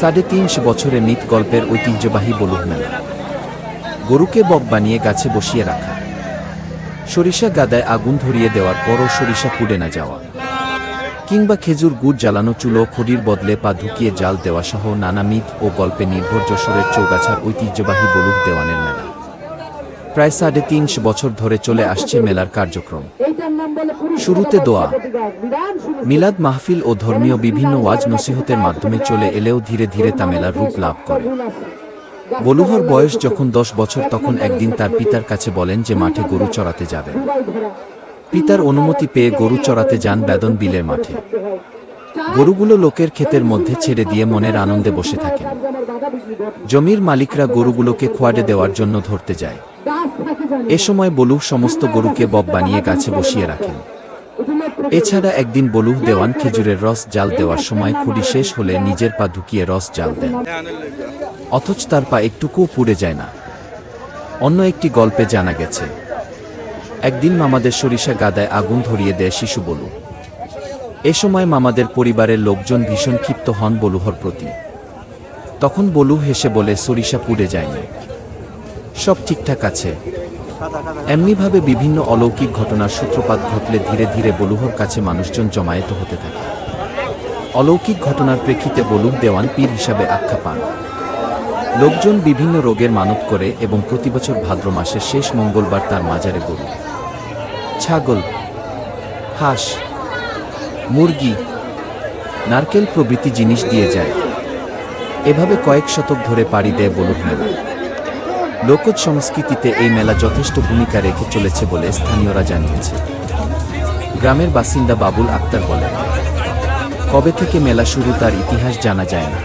সাড়ে তিনশো বছরে মিত গল্পের ঐতিহ্যবাহী বলুক মেলা। গরুকে বক বানিয়ে গাছে বসিয়ে রাখা। সরিষা গাদায় আগুন ধরিয়ে দেওয়ার পরও সরিষা পুড়ে না যাওয়া। কিংবা খেজুর গুড় জ্বালানো চুলো খড়ির বদলে পা ঢুকিয়ে জাল দেওয়া সহ নানা মিথ ও গল্পে নির্ভর যশোরের চৌগাছার ঐতিহ্যবাহী বলুক দেওয়ানের মেলা। প্রায় সাড়ে তিনশো বছর ধরে চলে আসছে মেলার কার্যক্রম। শুরুতে দোয়া, মিলাদ মাহফিল ও ধর্মীয় বিভিন্ন ওয়াজ নসিহতের মাধ্যমে চলে এলেও ধীরে ধীরে তা মেলার রূপ লাভ করে। বলুহর বয়স যখন দশ বছর, তখন একদিন তার পিতার কাছে বলেন যে মাঠে গরু চড়াতে যাবে। পিতার অনুমতি পেয়ে গরু চড়াতে যান বেদন বিলের মাঠে। গরুগুলো লোকের ক্ষেতের মধ্যে ছেড়ে দিয়ে মনের আনন্দে বসে থাকেন। জমির মালিকরা গরুগুলোকে খোয়াড়ে দেওয়ার জন্য ধরতে যায়। এ সময় বলুহ সমস্ত গরুকে বব বানিয়ে গাছে বসিয়ে রাখেন। এছাড়া একদিন বলুহ দেওয়ান খেজুরের রস জাল দেওয়ার সময় খুঁড়ি শেষ হলে নিজের পা ঢুকিয়ে রস জাল দেন। অথচ তার পা একটুকুও পুড়ে যায় না। অন্য একটি গল্পে জানা গেছে, একদিন মামাদের সরিষা গাদায় আগুন ধরিয়ে দেয় শিশু বলু এ সময় মামাদের পরিবারের লোকজন ভীষণ ক্ষিপ্ত হন বলুহর প্রতি। তখন বলু হেসে বলে, সরিষা পুড়ে যায়নি। সব ঠিকঠাক আছে। এমনিভাবে বিভিন্ন অলৌকিক ঘটনার সূত্রপাত ঘটলে ধীরে ধীরে বলুহর কাছে মানুষজন জমায়েত হতে থাকে। অলৌকিক ঘটনার প্রেক্ষিতে বলুহ দেওয়ান পীর হিসাবে আখ্যা পান। লোকজন বিভিন্ন রোগের মানত করে এবং প্রতিবছর ভাদ্র মাসের শেষ মঙ্গলবার তার মাজারে গরু, ছাগল, হাঁস, মুরগি, নারকেল প্রভৃতি জিনিস দিয়ে যায়। এভাবে কয়েক শতক ধরে পাড়ি দেয় বলুক মেলা। লোকজ সংস্কৃতিতে এই মেলা যথেষ্ট ভূমিকা রেখে চলেছে বলে স্থানীয়রা জানিয়েছে। গ্রামের বাসিন্দা বাবুল আক্তার বলেন, কবে থেকে মেলা শুরু তার ইতিহাস জানা যায় না।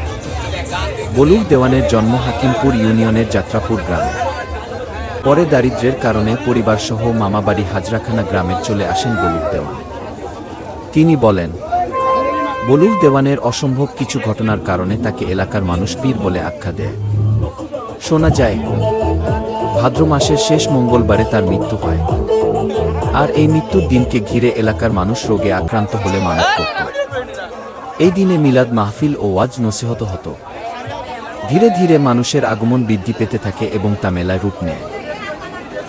বলুক দেওয়ানের জন্ম হাকিমপুর ইউনিয়নের যাত্রাপুর গ্রামে। পরে দারিদ্র্যের কারণে পরিবারসহ মামাবাড়ি হাজরাখানা গ্রামে চলে আসেন বলুক দেওয়ান। তিনি বলেন বলুক দেওয়ানের অসম্ভব কিছু ঘটনার কারণে তাকে এলাকার মানুষ পীর বলে আখ্যা দেয়। শোনা যায়, ভাদ্র মাসের শেষ মঙ্গলবারে তার মৃত্যু হয়। আর এই মৃত্যুর দিনকে ঘিরে এলাকার মানুষ রোগে আক্রান্ত হলে মানত করত। এই দিনে মিলাদ মাহফিল ও ওয়াজ নসিহত হতো। ধীরে ধীরে মানুষের আগমন বৃদ্ধি পেতে থাকে এবং তা মেলায় রূপ নেয়।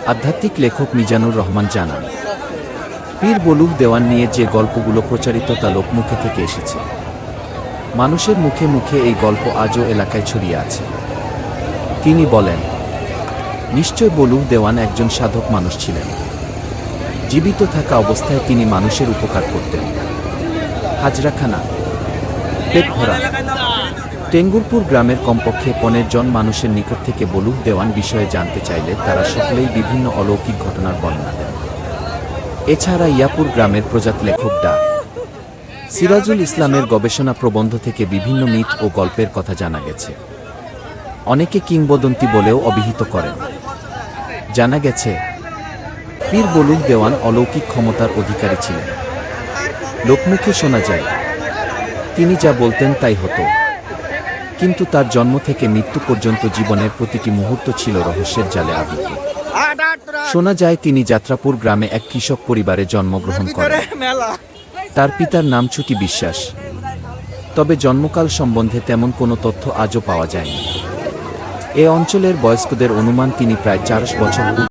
আধ্যাত্মিক লেখক মিজানুর রহমান জানান, পীর বলুক দেওয়ান নিয়ে যে গল্পগুলো প্রচারিত তা লোকমুখে থেকে এসেছে। মানুষের মুখে মুখে এই গল্প আজও এলাকায় ছড়িয়ে আছে। তিনি বলেন, নিশ্চয় বলু দেওয়ান একজন সাধক মানুষ ছিলেন। জীবিত থাকা অবস্থায় তিনি মানুষের উপকার করতেন। হাজরাখানা পেট ভরা টেঙ্গুরপুর গ্রামের কমপক্ষে পনেরো জন মানুষের নিকট থেকে বলুক দেওয়ান বিষয়ে জানতে চাইলে তারা সকলেই বিভিন্ন অলৌকিক ঘটনার বর্ণনা দেন। এছাড়া ইয়াপুর গ্রামের প্রজাত লেখক ডা। সিরাজুল ইসলামের গবেষণা প্রবন্ধ থেকে বিভিন্ন মিথ ও গল্পের কথা জানা গেছে। অনেকে কিংবদন্তি বলেও অভিহিত করেন। জানা গেছে, পীর বলুক দেওয়ান অলৌকিক ক্ষমতার অধিকারী ছিলেন। লোকমুখে শোনা যায়, তিনি যা বলতেন তাই হতো। কিন্তু তার জন্ম থেকে মৃত্যু পর্যন্ত জীবনের প্রতিটি মুহূর্ত ছিল রহস্যের জালে আবৃত। শোনা যায়, তিনি যাত্রাপুর গ্রামে এক কৃষক পরিবারে জন্মগ্রহণ করেন। তার পিতার নাম ছুটি বিশ্বাস। তবে জন্মকাল সম্বন্ধে তেমন কোনো তথ্য আজও পাওয়া যায়নি। এ অঞ্চলের বয়স্কদের অনুমান তিনি প্রায় চারশ বছর